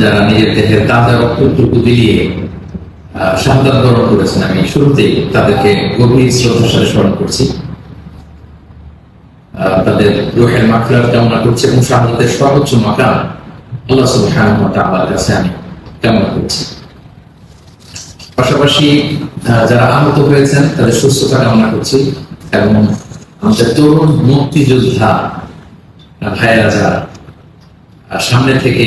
যারা নিজের দেহের তাজা বিলিয়ে শাহাদাত বরণ করেছেন, আমি শুরুতেই তাদেরকে গভীর শ্রদ্ধার সাথে স্মরণ করছি। তাদের রোহের মাকফিরাত কামনা করছি এবং শাহাদাতের সর্বোচ্চ মাকাম আল্লাহ কাছে আমি কামনা করছি। পাশাপাশি যারা আহত হয়েছেন, তাদের সুস্থতা কামনা করছি এবং আমাদের তরুণ মুক্তিযোদ্ধা, ভাইয়েরা যারা সামনে থেকে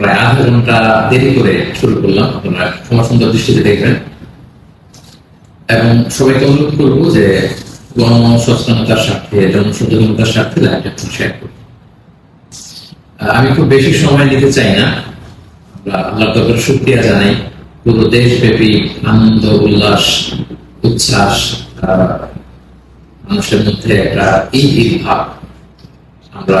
প্রায় আধা ঘণ্টা দেরি করে শুরু করলাম, আপনারা ক্ষমা সুন্দর দৃষ্টিতে দেখবেন। এবং সবাইকে অনুরোধ করব যে স্বার্থে, জনসচেতনতার স্বার্থে শেয়ার করব আমি খুব বেশি সময় নিতে চাই না। আমরা আল্লাহ তখন শুক্রিয়া জানাই। পুরো দেশব্যাপী আনন্দ, উল্লাস, উচ্ছ্বাস মানুষের মধ্যে একটা ঈদ ভাব আমরা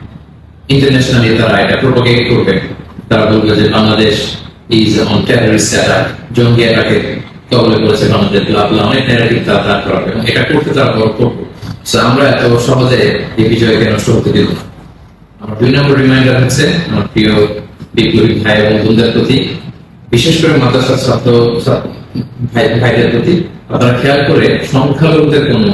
ইন্টারন্যাশনালি তারা এটা প্রোপাগেট করবে। তারা বলবে যে Bangladesh is on terrorist attack জঙ্গি অ্যাটাকে কবলে করেছে বাংলাদেশ। লাভ অনেক ন্যারেটিভ তারা দাঁড় করাবে। এবং এটা করতে তারা বড় করবে। So আমরা এত সহজে এই বিজয়কে নষ্ট হতে দিব। আমার দুই নম্বর রিমাইন্ডার হচ্ছে আমার প্রিয় বিপ্লবী ভাই এবং বোনদের প্রতি, বিশেষ করে মাদ্রাসার ছাত্র ভাই ভাইদের প্রতি। আপনারা খেয়াল করে সংখ্যালঘুদের কোনো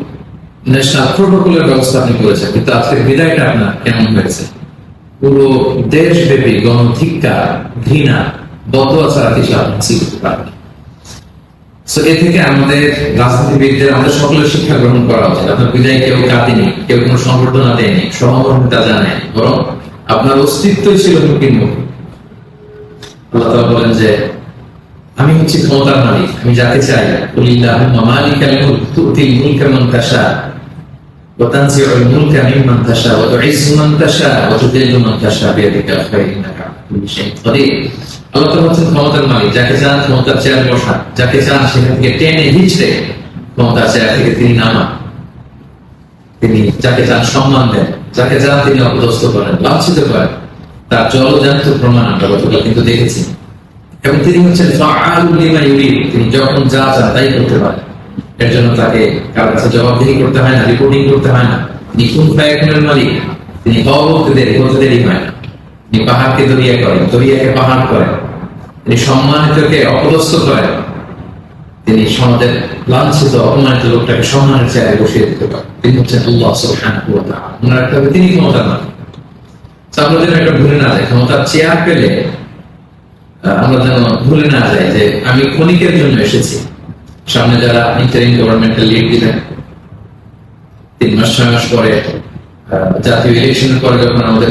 ন্যাশনাল প্রোটোকলের ব্যবস্থা আপনি করেছেন, কিন্তু আজকের বিদায়টা আপনার কেমন হয়েছে? পুরো দেশব্যাপী গণধিক্কা ঘৃণা, বদয়া ছাড়া কিছু আপনি করতে পারবেন এ থেকে আমাদের রাজনীতিবিদদের, আমাদের সকলের শিক্ষা গ্রহণ করা উচিত। আপনার বিদায় কেউ কাঁদেনি, কেউ কোনো সংবর্ধনা দেয়নি সহমর্মিতা জানায় বরং আপনার অস্তিত্বই ছিল হুমকির আল্লাহ বলেন যে আমি হচ্ছি ক্ষমতার মালিক, আমি যাকে চাই কুলিল্লাহুম্মা মালিকাল মুলক তুতিল মুলকা তাশা, ওয়া তানজিউল মুলকা মিম্মান তাশা, ওয়া তুইজ্জু তাশা, ওয়া তুযিল্লু তাশা, বিয়াদিকা খায়র ইন্নাকা কুল্লি শাইইন কাদির। আল্লাহ তাআলা হচ্ছেন ক্ষমতার মালিক, যাকে চান ক্ষমতার চেয়ার তিনি নামান। তিনি সম্মান দেন, যাকে চান তিনি অপদস্থ করেন, লাঞ্ছিত করেন। তার জলজান্ত প্রমাণ আমরা গতকাল কিন্তু দেখেছি। এবং তিনি হচ্ছেন তিনি যখন যা চান তাই করতে পারেন। এর জন্য তাকে কার কাছে জবাবদিহি করতে হয় না রিপোর্টিং করতে হয় না। তিনি কোন ফায়াকুনের মালিক? তিনি হওয়া বলতে দেরি হয় না। তিনি পাহাড়কে দরিয়া করেন, দরিয়াকে পাহাড় করেন। তিনি সম্মানিতকে অপদস্থ করেন। তিনি সমাজের লাঞ্ছিত, অপমানিত লোকটাকে সম্মানের চেয়ারে বসিয়ে দিতে পারেন। তিনি হচ্ছেন আল্লাহ সুবহানাহু ওয়া রাখতে হবে তিনি ক্ষমতার মালিক তো আমরা যেন এটা ভুলে না যাই ক্ষমতার চেয়ার পেলে আমরা যেন ভুলে না যাই যে আমি ক্ষণিকের জন্য এসেছি। সামনে যারা ইন্টারিম গভর্নমেন্টের লিড দিলেন তিন মাস, ছয় মাস পরে জাতীয় ইলেকশনের পরে যখন আমাদের